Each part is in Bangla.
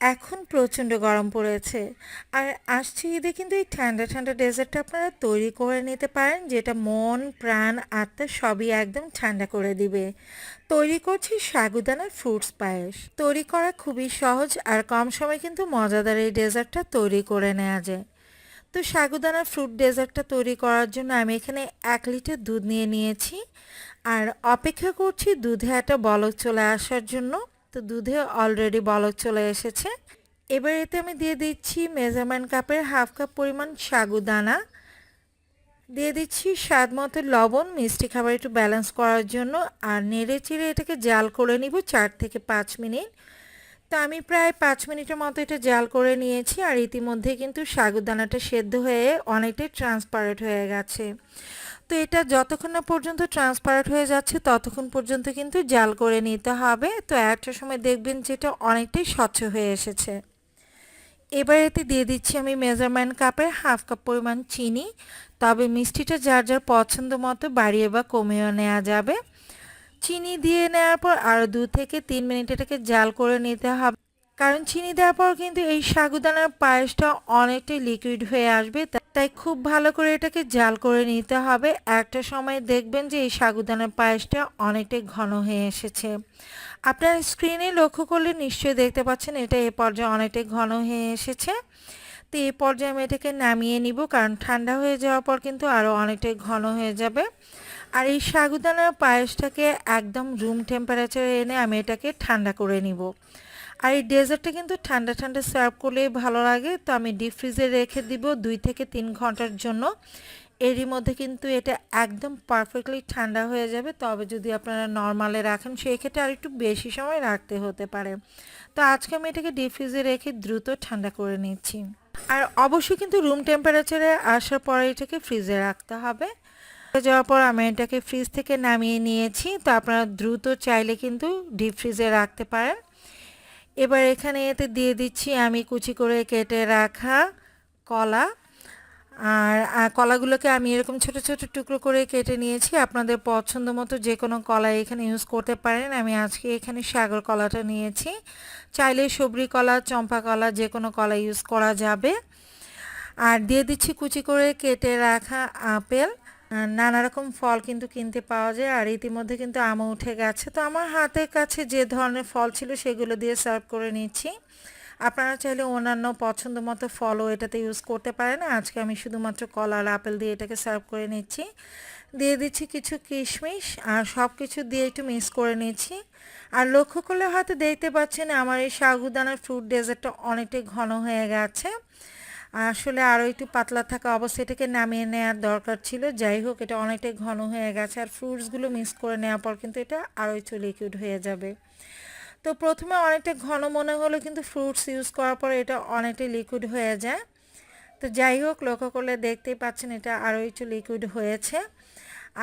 এখন প্রচণ্ড গরম পড়েছে। আর আসছে ঈদে কিন্তু এই ঠান্ডা ঠান্ডা ডেজার্টটা আপনারা তৈরি করে নিতে পারেন, যেটা মন, প্রাণ, আত্মা সবই একদম ঠান্ডা করে দিবে। তৈরি করছি সাগুদানার ফ্রুটস পায়েস। তৈরি করা খুবই সহজ আর কম সময় কিন্তু মজাদার এই ডেজার্টটা তৈরি করে নেওয়া যায়। তো সাগুদানার ফ্রুট ডেজার্টটা তৈরি করার জন্য আমি এখানে এক লিটার দুধ নিয়ে নিয়েছি। আর অপেক্ষা করছি দুধে একটা বলক চলে আসার জন্য। তো দুধে অলরেডি বলক চলে এসেছে। এবার এতে আমি দিয়ে দিচ্ছি মেজারমেন্ট কাপের হাফ কাপ পরিমাণ সাগুদানা দিয়ে দিচ্ছি স্বাদ মতো লবণ, মিষ্টি খাবার একটু ব্যালেন্স করার জন্য। আর নেড়ে চিড়ে এটাকে জাল করে নিব চার থেকে পাঁচ মিনিট। তো আমি প্রায় পাঁচ মিনিটের মতো এটা জাল করে নিয়েছি আর ইতিমধ্যে কিন্তু সাগুদানাটা সেদ্ধ হয়ে অনেকটাই ট্রান্সপারেন্ট হয়ে গেছে। তো এটা যতক্ষণ না পর্যন্ত ট্রান্সপারেন্ট হয়ে যাচ্ছে, ততক্ষণ পর্যন্ত কিন্তু জাল করে নিতে হবে। তো একটা সময় দেখবেন যেটা অনেকটাই স্বচ্ছ হয়ে এসেছে। এবার এতে দিয়ে দিচ্ছি আমি মেজারমেন্ট কাপের হাফ কাপ পরিমাণ চিনি। তবে মিষ্টিটা যার যার পছন্দ মতো বাড়িয়ে বা কমিয়েও নেওয়া যাবে। চিনি দিয়ে নেওয়ার পর আরও দু থেকে তিন মিনিট এটাকে জাল করে নিতে হবে। কারণ চিনি দেওয়ার পর কিন্তু এই সাগুদানার পায়েসটা অনেকটাই লিকুইড হয়ে আসবে তাই খুব ভালো করে এটাকে জাল করে নিতে হবে। একটা সময় দেখবেন যে এই সাগুদানার পায়েসটা অনেকটাই ঘন হয়ে এসেছে। আপনার স্ক্রিনে লক্ষ্য করলে নিশ্চয়ই দেখতে পাচ্ছেন, এটা এ পর্যায়ে অনেকটাই ঘন হয়ে এসেছে। তো এই পর্যায়ে আমি এটাকে নামিয়ে নিব, কারণ ঠান্ডা হয়ে যাওয়ার পর কিন্তু আরও অনেকটাই ঘন হয়ে যাবে। আর এই সাগুদানার পায়েসটাকে একদম রুম টেম্পারেচারে এনে আমি এটাকে ঠান্ডা করে নিব। আর এই ডেজার্টটা কিন্তু ঠান্ডা ঠান্ডা সার্ভ করলেই ভালো লাগে, তো আমি ডিপ ফ্রিজে রেখে দিব দুই থেকে তিন ঘণ্টার জন্য। এরই মধ্যে কিন্তু এটা একদম পারফেক্টলি ঠান্ডা হয়ে যাবে, তবে যদি আপনারা নর্মালে রাখেন সেই ক্ষেত্রে আর একটু বেশি সময় রাখতে হতে পারে। তো আজকে আমি এটাকে ডিপ ফ্রিজে রেখে দ্রুত ঠান্ডা করে নিচ্ছি। আর অবশ্যই কিন্তু রুম টেম্পারেচারে আসার পরে এটাকে ফ্রিজে রাখতে হবে। যাওয়ার পর আমি এটাকে ফ্রিজ থেকে নামিয়ে নিয়েছি। তো আপনারা দ্রুত চাইলে কিন্তু ডিপ ফ্রিজে রাখতে পারেন। এবার এখানে এতে দিয়ে দিচ্ছি আমি কুচি করে কেটে রাখা কলা। আর কলাগুলোকে আমি এরকম ছোট ছোট টুকরো করে কেটে নিয়েছি। আপনাদের পছন্দ মতো যে কোনো কলা এখানে ইউজ করতে পারেন। আমি আজকে এখানে সাগর কলাটা নিয়েছি। চাইলে সবরি কলা, চম্পা কলা, যে কোনো কলা ইউজ করা যাবে। আর দিয়ে দিচ্ছি কুচি করে কেটে রাখা আপেল। নানা রকম ফল কিন্তু কিনতে পাওয়া যায়। আর ইতিমধ্যে কিন্তু আমও উঠে গেছে। তো আমার হাতের কাছে যে ধরনের ফল ছিল সেগুলো দিয়ে সার্ভ করে নিচ্ছি। আপনারা চাইলে অন্যান্য পছন্দ মতো ফলও এটাতে ইউজ করতে পারেন। আজকে আমি শুধুমাত্র কলা আর আপেল দিয়ে এটাকে সার্ভ করে নিচ্ছি। দিয়ে দিচ্ছি কিছু কিশমিশ আর সব কিছু দিয়ে একটু মিক্স করে নিচ্ছি। আর লক্ষ্য করলে হয়তো দেখতে পাচ্ছেন আমার এই সাগুদানার ফ্রুট ডেজার্টটা অনেকটাই ঘন হয়ে গেছে। আসলে আরও একটু পাতলা থাকা অবস্থা এটাকে নামিয়ে নেওয়ার দরকার ছিল। যাই হোক, এটা অনেকটাই ঘন হয়ে গেছে। আর ফ্রুটসগুলো মিক্স করে নেওয়ার পর কিন্তু এটা আরও একটু লিকুইড হয়ে যাবে। তো প্রথমে অনেকটা ঘন মনে হলো, কিন্তু ফ্রুটস ইউজ করার পর এটা অনেকটাই লিকুইড হয়ে যায়। তো যাই হোক, লক্ষ্য করলে দেখতেই পাচ্ছেন এটা আরও একটু লিকুইড হয়েছে।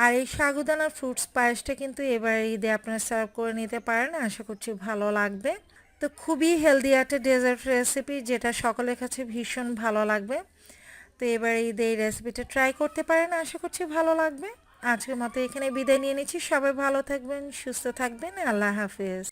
আর এই সাগুদানার ফ্রুটস পায়েসটা কিন্তু এবার ঈদে আপনারা সার্ভ করে নিতে পারেন, আশা করছি ভালো লাগবে। তো খুবই হেলদি একটা ডেজার্ট রেসিপি যেটা সকলের কাছে ভীষণ ভালো লাগবে। তো এবার ঈদে এই রেসিপিটা ট্রাই করতে পারেন, আশা করছি ভালো লাগবে। আজকের মতো এখানে বিদায় নিয়ে নিচ্ছি। সবাই ভালো থাকবেন, সুস্থ থাকবেন, আল্লাহ হাফেজ।